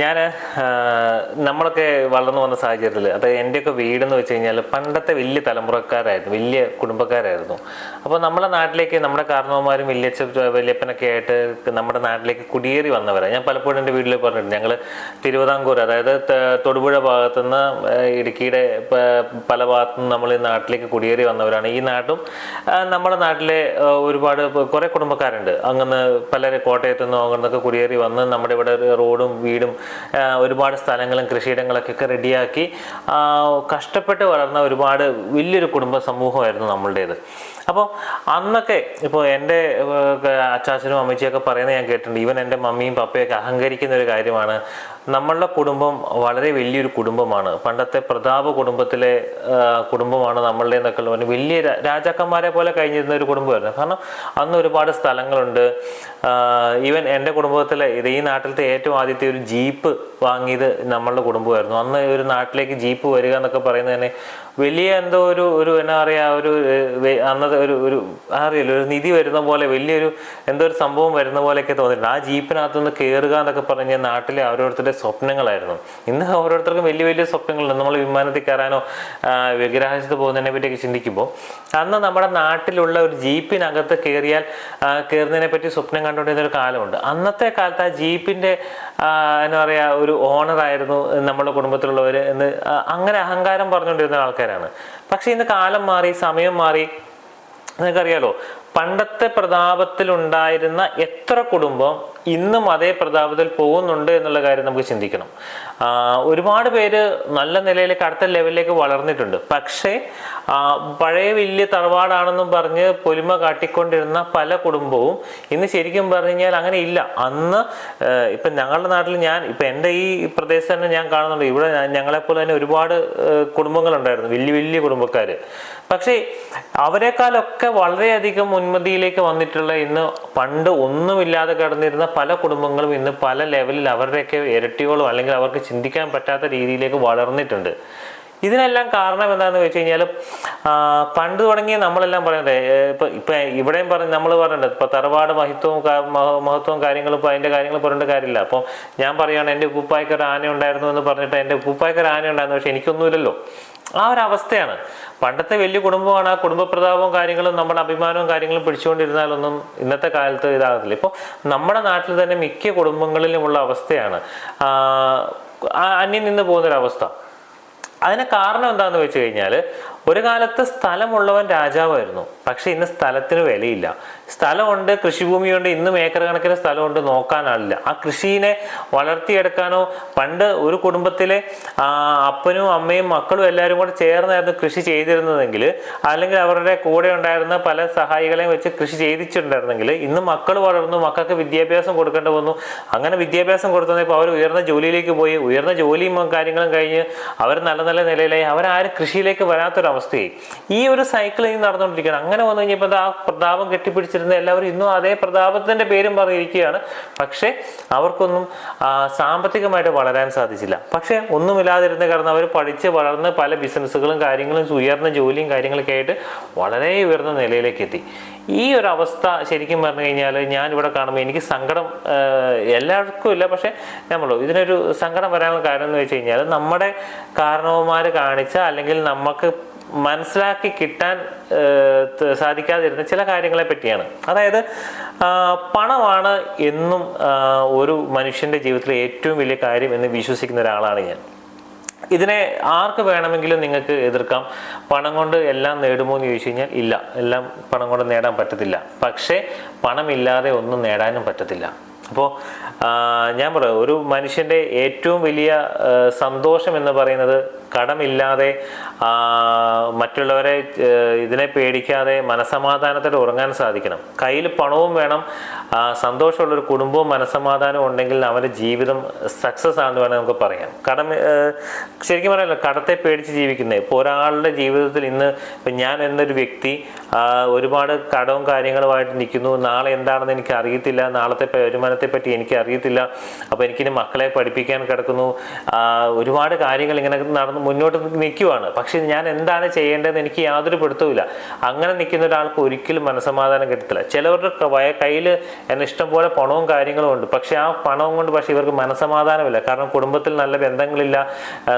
ഞാൻ നമ്മളൊക്കെ വളർന്നു വന്ന സാഹചര്യത്തിൽ അത് എന്റെയൊക്കെ വീടെന്ന് വെച്ച് കഴിഞ്ഞാൽ പണ്ടത്തെ വലിയ തലമുറക്കാരായിരുന്നു വലിയ കുടുംബക്കാരായിരുന്നു. അപ്പോൾ നമ്മുടെ നാട്ടിലേക്ക് നമ്മുടെ കാരണവന്മാരും വലിയ വലിയപ്പനൊക്കെ ആയിട്ട് നമ്മുടെ നാട്ടിലേക്ക് കുടിയേറി വന്നവരാണ് ഞാൻ പലപ്പോഴും എന്റെ വീട്ടിൽ പറഞ്ഞിട്ടുണ്ട് ഞങ്ങൾ തിരുവിതാംകൂർ അതായത് തൊടുപുഴ തൊടുപുഴ ഭാഗത്തുനിന്ന് ഇടുക്കിയുടെ പല പല ഭാഗത്തുനിന്ന് നമ്മൾ ഈ നാട്ടിലേക്ക് കുടിയേറി വന്നവരാണ്. ഈ നാട്ടും നമ്മുടെ നാട്ടിലെ ഒരുപാട് കുറേ കുടുംബക്കാരുണ്ട്. അങ്ങനെ പലരെ കോട്ടയത്തു നിന്നും അങ്ങനെ കുടിയേറി വന്ന് നമ്മുടെ ഇവിടെ റോഡും വീടും ഒരുപാട് സ്ഥലങ്ങളും കൃഷിയിടങ്ങളൊക്കെ റെഡിയാക്കി കഷ്ടപ്പെട്ട് വളർന്ന ഒരുപാട് വലിയൊരു കുടുംബ സമൂഹമായിരുന്നു നമ്മളുടേത്. അപ്പോൾ അന്നൊക്കെ ഇപ്പോൾ എന്റെ അച്ചാച്ചനും അമ്മച്ചിയൊക്കെ പറയുന്നത് ഞാൻ കേട്ടിട്ടുണ്ട്. ഈവൻ എന്റെ മമ്മിയും പപ്പയൊക്കെ അഹങ്കരിക്കുന്ന ഒരു കാര്യമാണ്. നമ്മളുടെ കുടുംബം വളരെ വലിയൊരു കുടുംബമാണ്. പണ്ടത്തെ പ്രതാപ കുടുംബത്തിലെ കുടുംബമാണ് നമ്മളുടെ എന്നൊക്കെ പറഞ്ഞു വലിയ രാജാക്കന്മാരെ പോലെ കഴിഞ്ഞിരുന്ന ഒരു കുടുംബമായിരുന്നു. കാരണം അന്ന് ഒരുപാട് സ്ഥലങ്ങളുണ്ട്. ഈവൻ എന്റെ കുടുംബത്തിലെ ഇത് ഈ നാട്ടിലത്തെ ഏറ്റവും ആദ്യത്തെ ഒരു ജീപ്പ് വാങ്ങിയത് നമ്മളുടെ കുടുംബമായിരുന്നു. അന്ന് ഒരു നാട്ടിലേക്ക് ജീപ്പ് വരിക എന്നൊക്കെ പറയുന്നത് വലിയ എന്തോ ഒരു ഒരു എന്നാ പറയുക ഒരു അന്നത്തെ ഒരു ഒരു അറിയില്ല ഒരു നിധി വരുന്ന പോലെ വലിയൊരു എന്തോ ഒരു സംഭവം വരുന്ന പോലെയൊക്കെ തോന്നിയിട്ടുണ്ട്. ആ ജീപ്പിനകത്തുനിന്ന് കയറുക എന്നൊക്കെ പറഞ്ഞ നാട്ടിലെ ഓരോരുത്തരുടെ സ്വപ്നങ്ങളായിരുന്നു. ഇന്ന് ഓരോരുത്തർക്കും വലിയ വലിയ സ്വപ്നങ്ങളുണ്ട്. നമ്മൾ വിമാനത്തിൽ കയറാനോ ആ, ബഹിരാകാശത്ത് പോകുന്നതിനെ പറ്റിയൊക്കെ ചിന്തിക്കുമ്പോൾ അന്ന് നമ്മുടെ നാട്ടിലുള്ള ഒരു ജീപ്പിനകത്ത് കയറിയാൽ കയറുന്നതിനെ പറ്റി സ്വപ്നം കണ്ടുകൊണ്ടിരുന്ന ഒരു കാലമുണ്ട്. അന്നത്തെ കാലത്ത് ആ ജീപ്പിന്റെ ആ, എന്താ പറയാ ഒരു ഓണറായിരുന്നു നമ്മുടെ കുടുംബത്തിലുള്ളവർ എന്ന് അങ്ങനെ അഹങ്കാരം പറഞ്ഞുകൊണ്ടിരുന്ന ആൾക്കാരാണ്. പക്ഷേ ഇന്ന് കാലം മാറി സമയം മാറി. നിങ്ങൾക്കറിയാലോ പണ്ടത്തെ പ്രതാപത്തിലുണ്ടായിരുന്ന എത്ര കുടുംബം ഇന്നും അതേ പ്രതാപത്തിൽ പോകുന്നുണ്ട് എന്നുള്ള കാര്യം നമുക്ക് ചിന്തിക്കണം. ഒരുപാട് പേര് നല്ല നിലയിലേക്ക് അടുത്ത ലെവലിലേക്ക് വളർന്നിട്ടുണ്ട്. പക്ഷേ പഴയ വലിയ തറവാടാണെന്നും പറഞ്ഞ് പൊലിമ കാട്ടിക്കൊണ്ടിരുന്ന പല കുടുംബവും ഇന്ന് ശരിക്കും പറഞ്ഞു കഴിഞ്ഞാൽ അങ്ങനെ ഇല്ല. അന്ന് ഇപ്പം ഞങ്ങളുടെ നാട്ടിൽ ഞാൻ ഇപ്പം എന്റെ ഈ പ്രദേശത്ത് തന്നെ ഞാൻ കാണുന്നുണ്ട്. ഇവിടെ ഞങ്ങളെപ്പോലെ തന്നെ ഒരുപാട് കുടുംബങ്ങളുണ്ടായിരുന്നു. വലിയ വലിയ കുടുംബക്കാർ പക്ഷേ അവരെക്കാളൊക്കെ വളരെയധികം മുൻമതിയിലേക്ക് വന്നിട്ടുള്ള ഇന്ന് പണ്ട് ഒന്നുമില്ലാതെ കടന്നിരുന്ന പല കുടുംബങ്ങളും ഇന്ന് പല ലെവലിൽ അവരുടെയൊക്കെ ഇരട്ടിയോളം അല്ലെങ്കിൽ അവർക്ക് ചിന്തിക്കാൻ പറ്റാത്ത രീതിയിലേക്ക് വളർന്നിട്ടുണ്ട്. ഇതിനെല്ലാം കാരണം എന്താണെന്ന് വെച്ച് കഴിഞ്ഞാൽ പണ്ട് തുടങ്ങിയ നമ്മളെല്ലാം പറയണ്ടേ ഇപ്പം ഇപ്പൊ ഇവിടെയും പറഞ്ഞ് നമ്മൾ പറയണ്ടത് ഇപ്പൊ തറവാട് മഹിത്വവും മഹത്വവും കാര്യങ്ങളും ഇപ്പൊ അതിന്റെ കാര്യങ്ങൾ പറയേണ്ട കാര്യമില്ല. അപ്പോൾ ഞാൻ പറയുകയാണ് എന്റെ ഉപ്പുപ്പായ്ക്ക് ആന ഉണ്ടായിരുന്നു എന്ന് പറഞ്ഞിട്ട് എന്റെ ഉപ്പുപ്പായ്ക്ക് ആന ഉണ്ടായിരുന്നു പക്ഷെ എനിക്കൊന്നുമില്ലല്ലോ. ആ ഒരു അവസ്ഥയാണ്. പണ്ടത്തെ വലിയ കുടുംബമാണ്. ആ കുടുംബ പ്രതാപവും കാര്യങ്ങളും നമ്മുടെ അഭിമാനവും കാര്യങ്ങളും പിടിച്ചുകൊണ്ടിരുന്നാലൊന്നും ഇന്നത്തെ കാലത്ത് ഇതാകത്തില്ല. ഇപ്പോൾ നമ്മുടെ നാട്ടിൽ തന്നെ മിക്ക കുടുംബങ്ങളിലുമുള്ള അവസ്ഥയാണ് അന്യം നിന്ന് പോകുന്നൊരവസ്ഥ അതിന് കാരണം എന്താണെന്ന് വെച്ച് കഴിഞ്ഞാൽ ഒരു കാലത്ത് സ്ഥലമുള്ളവൻ രാജാവായിരുന്നു. പക്ഷെ ഇന്ന് സ്ഥലത്തിന് വിലയില്ല. സ്ഥലമുണ്ട് കൃഷിഭൂമിയുണ്ട് ഇന്നും ഏക്കർ കണക്കിന് സ്ഥലമുണ്ട് നോക്കാനാളില്ല ആ കൃഷിനെ വളർത്തിയെടുക്കാനോ പണ്ട് ഒരു കുടുംബത്തിലെ അപ്പനും അമ്മയും മക്കളും എല്ലാവരും കൂടെ ചേർന്നായിരുന്നു കൃഷി ചെയ്തിരുന്നതെങ്കിൽ അല്ലെങ്കിൽ അവരുടെ കൂടെ ഉണ്ടായിരുന്ന പല സഹായികളെയും വെച്ച് കൃഷി ചെയ്തിട്ടുണ്ടായിരുന്നെങ്കിൽ ഇന്ന് മക്കൾ വളർന്നു മക്കൾക്ക് വിദ്യാഭ്യാസം കൊടുക്കേണ്ടി വന്നു. അങ്ങനെ വിദ്യാഭ്യാസം കൊടുത്തപ്പോൾ അവർ ഉയർന്ന ജോലിയിലേക്ക് പോയി. ഉയർന്ന ജോലിയും കാര്യങ്ങളും കഴിഞ്ഞ് അവർ നല്ല നല്ല നിലയിലായി. അവരാരും കൃഷിയിലേക്ക് വരാത്തൊരവസ്ഥയായി ഈ ഒരു സൈക്കിൾ ഇനി നടന്നുകൊണ്ടിരിക്കുകയാണ്. അങ്ങനെ വന്നു കഴിഞ്ഞപ്പോൾ ആ പ്രതാപം കെട്ടിപ്പിടിച്ചിരുന്ന എല്ലാവരും ഇന്നും അതേ പ്രതാപത്തിന്റെ പേരും പറഞ്ഞിരിക്കുകയാണ്. പക്ഷേ അവർക്കൊന്നും സാമ്പത്തികമായിട്ട് വളരാൻ സാധിച്ചില്ല. പക്ഷേ ഒന്നുമില്ലാതിരുന്ന കാരണം അവർ പഠിച്ച് വളർന്ന് പല ബിസിനസ്സുകളും കാര്യങ്ങളും ഉയർന്ന ജോലിയും കാര്യങ്ങളൊക്കെ ആയിട്ട് വളരെ ഉയർന്ന നിലയിലേക്ക് എത്തി. ഈ ഒരു അവസ്ഥ ശരിക്കും പറഞ്ഞു കഴിഞ്ഞാൽ ഞാൻ ഇവിടെ കാണുമ്പോൾ എനിക്ക് സങ്കടം എല്ലാവർക്കും ഇല്ല. പക്ഷേ നമ്മളോ ഇതിനൊരു സങ്കടം വരാനുള്ള കാരണം എന്ന് വെച്ച് കഴിഞ്ഞാൽ നമ്മുടെ കാരണവന്മാർ കാണിച്ച അല്ലെങ്കിൽ നമുക്ക് മനസ്സിലാക്കി കിട്ടാൻ സാധിക്കാതിരുന്ന ചില കാര്യങ്ങളെ പറ്റിയാണ്. അതായത് പണമാണ് എന്നും ഒരു മനുഷ്യന്റെ ജീവിതത്തിലെ ഏറ്റവും വലിയ കാര്യം എന്ന് വിശ്വസിക്കുന്ന ഒരാളാണ് ഞാൻ. ഇതിനെ ആർക്ക് വേണമെങ്കിലും നിങ്ങൾക്ക് എതിർക്കാം. പണം കൊണ്ട് എല്ലാം നേടുമോ എന്ന് ചോദിച്ചു കഴിഞ്ഞാൽ ഇല്ല. എല്ലാം പണം കൊണ്ട് നേടാൻ പറ്റത്തില്ല. പക്ഷേ പണമില്ലാതെ ഒന്നും നേടാനും പറ്റത്തില്ല. അപ്പോൾ ഞാൻ പറയാം ഒരു മനുഷ്യന്റെ ഏറ്റവും വലിയ സന്തോഷം എന്ന് പറയുന്നത് കടമില്ലാതെ മറ്റുള്ളവരെ ഇതിനെ പേടിക്കാതെ മനസമാധാനത്തോടെ ഉറങ്ങാൻ സാധിക്കണം. കയ്യിൽ പണവും വേണം സന്തോഷമുള്ളൊരു കുടുംബവും മനസമാധാനവും ഉണ്ടെങ്കിൽ അവന്റെ ജീവിതം സക്സസ് ആണെന്ന് വേണമെങ്കിൽ നമുക്ക് പറയാം കടം ശരിക്കും പറയാമല്ലോ കടത്തെ പേടിച്ച് ജീവിക്കുന്നത് ഇപ്പോൾ ഒരാളുടെ ജീവിതത്തിൽ ഇന്ന് ഇപ്പം ഞാൻ എന്നൊരു വ്യക്തി ഒരുപാട് കടവും കാര്യങ്ങളുമായിട്ട് നിൽക്കുന്നു. നാളെ എന്താണെന്ന് എനിക്ക് അറിയത്തില്ല. നാളത്തെ വരുമാനത്തെ പറ്റി എനിക്ക് അറിയത്തില്ല. അപ്പോൾ എനിക്കിനി മക്കളെ പഠിപ്പിക്കാൻ കിടക്കുന്നു. ഒരുപാട് കാര്യങ്ങൾ ഇങ്ങനെ നടന്ന് മുന്നോട്ട് നിൽക്കുവാണ് പക്ഷെ ഞാൻ എന്താണ് ചെയ്യേണ്ടതെന്ന് എനിക്ക് യാതൊരു പിടുത്തവുമില്ല. അങ്ങനെ നിൽക്കുന്ന ഒരാൾക്ക് ഒരിക്കലും മനസമാധാനം കിട്ടത്തില്ല. ചിലവരുടെ വയ- കയ്യിൽ എന്നെ ഇഷ്ടം പോലെ പണവും കാര്യങ്ങളും ഉണ്ട്. പക്ഷെ ആ പണവും കൊണ്ട് പക്ഷെ ഇവർക്ക് മനസമാധാനമില്ല കാരണം കുടുംബത്തിൽ നല്ല ബന്ധങ്ങളില്ല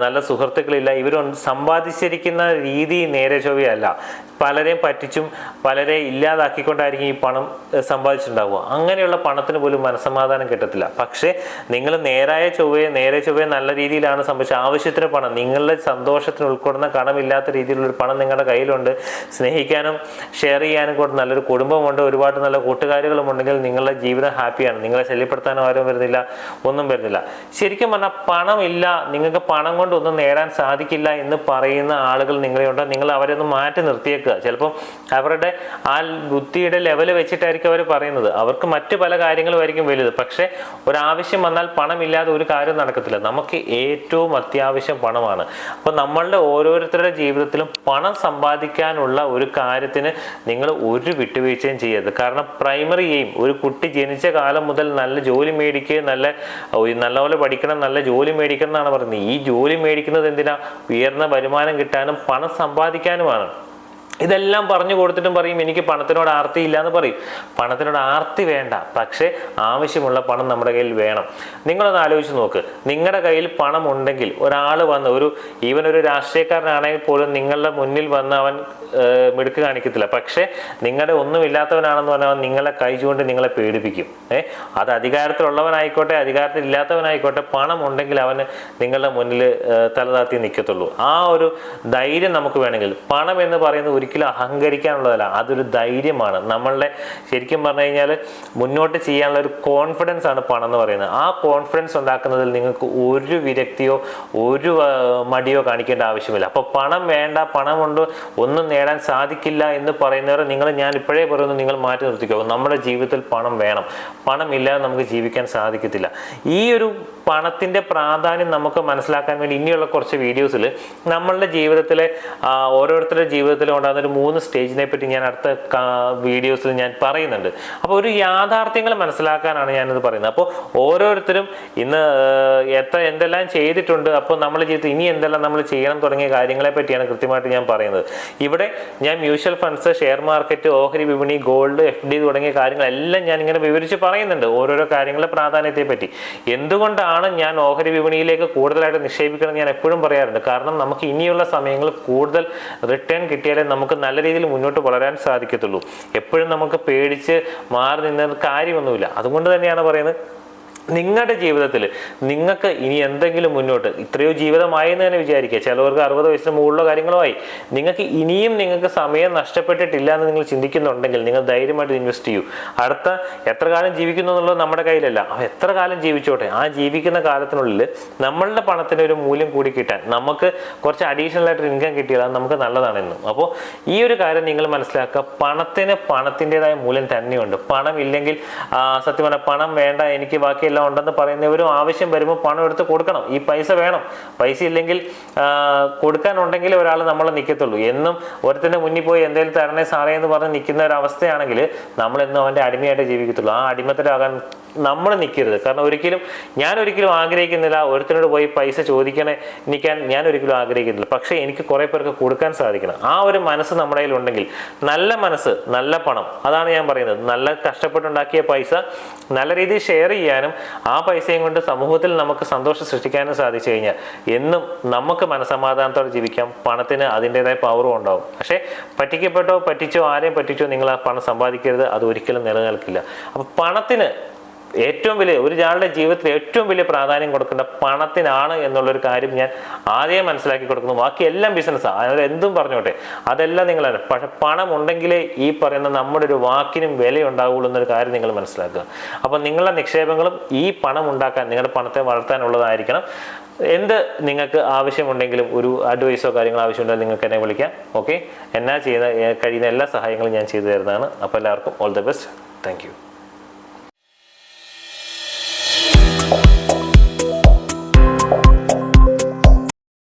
നല്ല സുഹൃത്തുക്കളില്ല. ഇവർ സമ്പാദിച്ചിരിക്കുന്ന രീതി നേരെ ചൊവ്വയല്ല. പലരെയും പറ്റിച്ചും പലരെ ഇല്ലാതാക്കിക്കൊണ്ടായിരിക്കും ഈ പണം സമ്പാദിച്ചിട്ടുണ്ടാവുക. അങ്ങനെയുള്ള പണത്തിന് പോലും മനസമാധാനം കിട്ടത്തില്ല. പക്ഷേ നിങ്ങൾ നേരായ ചൊവ്വയെ നേരെ ചൊവ്വയെ നല്ല രീതിയിലാണ് സംഭവിച്ചത് ആവശ്യത്തിന് പണം. നിങ്ങളുടെ സന്തോഷത്തിന് ഉൾക്കൊള്ളുന്ന കടമില്ലാത്ത രീതിയിലുള്ള ഒരു പണം നിങ്ങളുടെ കയ്യിലുണ്ട്. സ്നേഹിക്കാനും ഷെയർ ചെയ്യാനും കൂടെ നല്ലൊരു കുടുംബമുണ്ട്. ഒരുപാട് നല്ല കൂട്ടുകാരികളും ഉണ്ടെങ്കിൽ നിങ്ങളുടെ ജീവിതം ഹാപ്പിയാണ്. നിങ്ങളെ ശല്യപ്പെടുത്താനും ആരും വരുന്നില്ല. ഒന്നും വരുന്നില്ല. ശരിക്കും പറഞ്ഞാൽ പണമില്ല. നിങ്ങൾക്ക് പണം കൊണ്ട് ഒന്നും നേടാൻ സാധിക്കില്ല എന്ന് പറയുന്ന ആളുകൾ നിങ്ങളെ ഉണ്ട് നിങ്ങൾ അവരെ ഒന്ന് മാറ്റി നിർത്തിയേക്കുക. ചിലപ്പം അവരുടെ ആ ബുദ്ധിയുടെ ലെവൽ വെച്ചിട്ടായിരിക്കും അവർ പറയുന്നത്. അവർക്ക് മറ്റു പല കാര്യങ്ങളുമായിരിക്കും വലുത്. പക്ഷേ ഒരാവശ്യം വന്നാൽ പണമില്ലാതെ ഒരു കാര്യം നടക്കത്തില്ല. നമുക്ക് ഏറ്റവും അത്യാവശ്യം പണമാണ്. അപ്പോൾ നമ്മളുടെ ഓരോരുത്തരുടെ ജീവിതത്തിലും പണം സമ്പാദിക്കാനുള്ള ഒരു കാര്യത്തിന് നിങ്ങൾ ഒരു വിട്ടുവീഴ്ചയും ചെയ്യരുത്. കാരണം പ്രൈമറി എയിം ഒരു കുട്ടി ജനിച്ച കാലം മുതൽ നല്ല ജോലി മേടിക്കുക നല്ല നല്ലപോലെ പഠിക്കണം നല്ല ജോലി മേടിക്കണം എന്നാണ് പറയുന്നത്. ഈ ജോലി മേടിക്കുന്നത് എന്തിനാ? ഉയർന്ന വരുമാനം കിട്ടാനും പണം സമ്പാദിക്കാനുമാണ്. ഇതെല്ലാം പറഞ്ഞു കൊടുത്തിട്ടും പറയും എനിക്ക് പണത്തിനോട് ആർത്തി ഇല്ല എന്ന് പറയും. പണത്തിനോട് ആർത്തി വേണ്ട പക്ഷേ ആവശ്യമുള്ള പണം നമ്മുടെ കയ്യിൽ വേണം. നിങ്ങളൊന്ന് ആലോചിച്ച് നോക്ക്. നിങ്ങളുടെ കയ്യിൽ പണം ഉണ്ടെങ്കിൽ ഒരാൾ വന്ന് ഒരു ഈവൻ ഒരു രാഷ്ട്രീയക്കാരനാണെങ്കിൽ പോലും നിങ്ങളുടെ മുന്നിൽ വന്ന് അവൻ മിടുക്ക് കാണിക്കത്തില്ല. പക്ഷേ നിങ്ങളുടെ ഒന്നുമില്ലാത്തവനാണെന്ന് പറഞ്ഞാൽ നിങ്ങളെ കൈ ചൂണ്ടി നിങ്ങളെ പേടിപ്പിക്കും. ഏഹ് അത് അധികാരത്തിലുള്ളവനായിക്കോട്ടെ അധികാരത്തിൽ ഇല്ലാത്തവനായിക്കോട്ടെ പണം ഉണ്ടെങ്കിൽ അവന് നിങ്ങളുടെ മുന്നിൽ തലതാത്തി നിൽക്കത്തുള്ളൂ ആ ഒരു ധൈര്യം നമുക്ക് വേണമെങ്കിൽ പണം എന്ന് പറയുന്നത് ഒരിക്കലും അഹങ്കരിക്കാനുള്ളതല്ല. അതൊരു ധൈര്യമാണ്. നമ്മളുടെ ശരിക്കും പറഞ്ഞു കഴിഞ്ഞാൽ മുന്നോട്ട് ചെയ്യാനുള്ള ഒരു കോൺഫിഡൻസ് ആണ് പണം എന്ന് പറയുന്നത്. ആ കോൺഫിഡൻസ് ഉണ്ടാക്കുന്നതിൽ നിങ്ങൾക്ക് ഒരു വിരക്തിയോ ഒരു മടിയോ കാണിക്കേണ്ട ആവശ്യമില്ല. അപ്പോൾ പണം വേണ്ട പണം കൊണ്ട് ഒന്നും നേടാൻ സാധിക്കില്ല എന്ന് പറയുന്നവർ നിങ്ങൾ ഞാൻ ഇപ്പോഴേ പറയുന്നു നിങ്ങൾ മാറ്റി നിർത്തിക്കോ. നമ്മുടെ ജീവിതത്തിൽ പണം വേണം. പണം ഇല്ലാതെ നമുക്ക് ജീവിക്കാൻ സാധിക്കത്തില്ല. ഈ ഒരു പണത്തിന്റെ പ്രാധാന്യം നമുക്ക് മനസ്സിലാക്കാൻ വേണ്ടി ഇനിയുള്ള കുറച്ച് വീഡിയോസിൽ നമ്മളുടെ ജീവിതത്തിലെ ഓരോരുത്തരുടെ ജീവിതത്തിലും ഉണ്ടാകുന്ന ഒരു മൂന്ന് സ്റ്റേജിനെ പറ്റി ഞാൻ അടുത്ത വീഡിയോസിൽ ഞാൻ പറയുന്നുണ്ട്. അപ്പോൾ ഒരു യാഥാർത്ഥ്യങ്ങൾ മനസ്സിലാക്കാനാണ് ഞാനിത് പറയുന്നത്. അപ്പോൾ ഓരോരുത്തരും ഇന്ന് എത്ര എന്തെല്ലാം ചെയ്തിട്ടുണ്ട് അപ്പോൾ നമ്മൾ ചെയ്ത് ഇനി എന്തെല്ലാം നമ്മൾ ചെയ്യണം തുടങ്ങിയ കാര്യങ്ങളെ പറ്റിയാണ് കൃത്യമായിട്ട് ഞാൻ പറയുന്നത്. ഇവിടെ ഞാൻ മ്യൂച്വൽ ഫണ്ട്സ് ഷെയർ മാർക്കറ്റ് ഓഹരി വിപണി ഗോൾഡ് എഫ് ഡി തുടങ്ങിയ കാര്യങ്ങളെല്ലാം ഞാൻ ഇങ്ങനെ വിവരിച്ച് പറയുന്നുണ്ട് ഓരോരോ കാര്യങ്ങളുടെ പ്രാധാന്യത്തെ പറ്റി. എന്തുകൊണ്ടാണ് ഞാൻ ഓഹരി വിപണിയിലേക്ക് കൂടുതലായിട്ട് നിക്ഷേപിക്കണം ഞാൻ എപ്പോഴും പറയാറുണ്ട്. കാരണം നമുക്ക് ഇനിയുള്ള സമയങ്ങളിൽ കൂടുതൽ റിട്ടേൺ കിട്ടിയാലേ നമുക്ക് നല്ല രീതിയിൽ മുന്നോട്ട് വളരാൻ സാധിക്കത്തുള്ളൂ. എപ്പോഴും നമുക്ക് പേടിച്ച് മാറി നിന്ന കാര്യമൊന്നുമില്ല. അതുകൊണ്ട് തന്നെയാണ് പറയുന്നത് നിങ്ങളുടെ ജീവിതത്തിൽ നിങ്ങൾക്ക് ഇനി എന്തെങ്കിലും മുന്നോട്ട് ഇത്രയോ ജീവിതമായി എന്ന് തന്നെ വിചാരിക്കുക. ചിലവർക്ക് അറുപത് വയസ്സിന് മുകളിലുള്ള കാര്യങ്ങളുമായി നിങ്ങൾക്ക് ഇനിയും നിങ്ങൾക്ക് സമയം നഷ്ടപ്പെട്ടിട്ടില്ല എന്ന് നിങ്ങൾ ചിന്തിക്കുന്നുണ്ടെങ്കിൽ നിങ്ങൾ ധൈര്യമായിട്ട് ഇൻവെസ്റ്റ് ചെയ്യൂ. അടുത്ത എത്ര കാലം ജീവിക്കുന്നു എന്നുള്ളത് നമ്മുടെ കയ്യിലല്ല. എത്ര കാലം ജീവിച്ചോട്ടെ. ആ ജീവിക്കുന്ന കാലത്തിനുള്ളിൽ നമ്മളുടെ പണത്തിന് ഒരു മൂല്യം കൂടി കിട്ടാൻ നമുക്ക് കുറച്ച് അഡീഷണൽ ആയിട്ട് ഇൻകം കിട്ടിയാൽ നമുക്ക് നല്ലതാണെന്നും. അപ്പോൾ ഈ ഒരു കാര്യം നിങ്ങൾ മനസ്സിലാക്കുക. പണത്തിന് പണത്തിന്റെതായ മൂല്യം തന്നെയുണ്ട്. പണം ഇല്ലെങ്കിൽ സത്യം പറഞ്ഞാൽ പണം വേണ്ട എനിക്ക് ബാക്കിയെല്ലാം ഉണ്ടെന്ന് പറയുന്നവരും ആവശ്യം വരുമ്പോൾ പണം എടുത്ത് കൊടുക്കണം. ഈ പൈസ വേണം. പൈസ ഇല്ലെങ്കിൽ കൊടുക്കാനുണ്ടെങ്കിൽ ഒരാൾ നമ്മളെ നിൽക്കത്തുള്ളൂ എന്നും ഒരുത്തന്റെ മുന്നിൽ പോയി എന്തെങ്കിലും തരണേ സാറേ എന്ന് പറഞ്ഞ് നിൽക്കുന്ന ഒരു അവസ്ഥയാണെങ്കിൽ നമ്മളെന്നും അവന്റെ അടിമയായിട്ട് ജീവിക്കത്തുള്ളൂ. ആ അടിമത്തരാകാൻ നമ്മൾ നിൽക്കരുത് കാരണം ഒരിക്കലും ഞാൻ ഒരിക്കലും ആഗ്രഹിക്കുന്നില്ല ഒരുത്തനോട് പോയി പൈസ ചോദിക്കണേ നിൽക്കാൻ ഞാൻ ഒരിക്കലും ആഗ്രഹിക്കുന്നില്ല. പക്ഷേ എനിക്ക് കുറേ പേർക്ക് കൊടുക്കാൻ സാധിക്കണം. ആ ഒരു മനസ്സ് നമ്മുടെ ഉണ്ടെങ്കിൽ നല്ല മനസ്സ് നല്ല പണം അതാണ് ഞാൻ പറയുന്നത്. നല്ല കഷ്ടപ്പെട്ടുണ്ടാക്കിയ പൈസ നല്ല രീതിയിൽ ഷെയർ ചെയ്യാനും ആ പൈസയും കൊണ്ട് സമൂഹത്തിൽ നമുക്ക് സന്തോഷം സൃഷ്ടിക്കാനും സാധിച്ചു കഴിഞ്ഞാൽ എന്നും നമുക്ക് മനസമാധാനത്തോടെ ജീവിക്കാം. പണത്തിന് അതിന്റെതായ പവറും ഉണ്ടാവും. പക്ഷേ പറ്റിക്കപ്പെട്ടോ പറ്റിച്ചോ ആരെയും പറ്റിച്ചോ നിങ്ങൾ ആ പണം സമ്പാദിക്കരുത്. അത് ഒരിക്കലും നിലനിൽക്കില്ല. അപ്പോൾ പണത്തിന് ഏറ്റവും വലിയ ഒരാളുടെ ജീവിതത്തിൽ ഏറ്റവും വലിയ പ്രാധാന്യം കൊടുക്കേണ്ട പണത്തിനാണ് എന്നുള്ളൊരു കാര്യം ഞാൻ ആദ്യം മനസ്സിലാക്കി കൊടുക്കുന്നു. ബാക്കി എല്ലാം ബിസിനസ്സാണ് അതിൽ എന്തും പറഞ്ഞോട്ടെ. അതെല്ലാം നിങ്ങൾ പക്ഷെ പണം ഉണ്ടെങ്കിലേ ഈ പറയുന്ന നമ്മുടെ ഒരു വാക്കിനും വില ഉണ്ടാവുള്ളൂ എന്നൊരു കാര്യം നിങ്ങൾ മനസ്സിലാക്കുക. അപ്പം നിങ്ങളുടെ നിക്ഷേപങ്ങളും ഈ പണം ഉണ്ടാക്കാൻ നിങ്ങളുടെ പണത്തെ വളർത്താനുള്ളതായിരിക്കണം. എന്ത് നിങ്ങൾക്ക് ആവശ്യമുണ്ടെങ്കിലും ഒരു അഡ്വൈസോ കാര്യങ്ങളോ ആവശ്യമുണ്ടെങ്കിൽ നിങ്ങൾക്ക് എന്നെ വിളിക്കാം. ഓക്കെ എന്നാ ചെയ്യുന്ന കഴിയുന്ന എല്ലാ സഹായങ്ങളും ഞാൻ ചെയ്തു തരുന്നതാണ്. അപ്പോൾ എല്ലാവർക്കും ഓൾ ദി ബെസ്റ്റ് താങ്ക്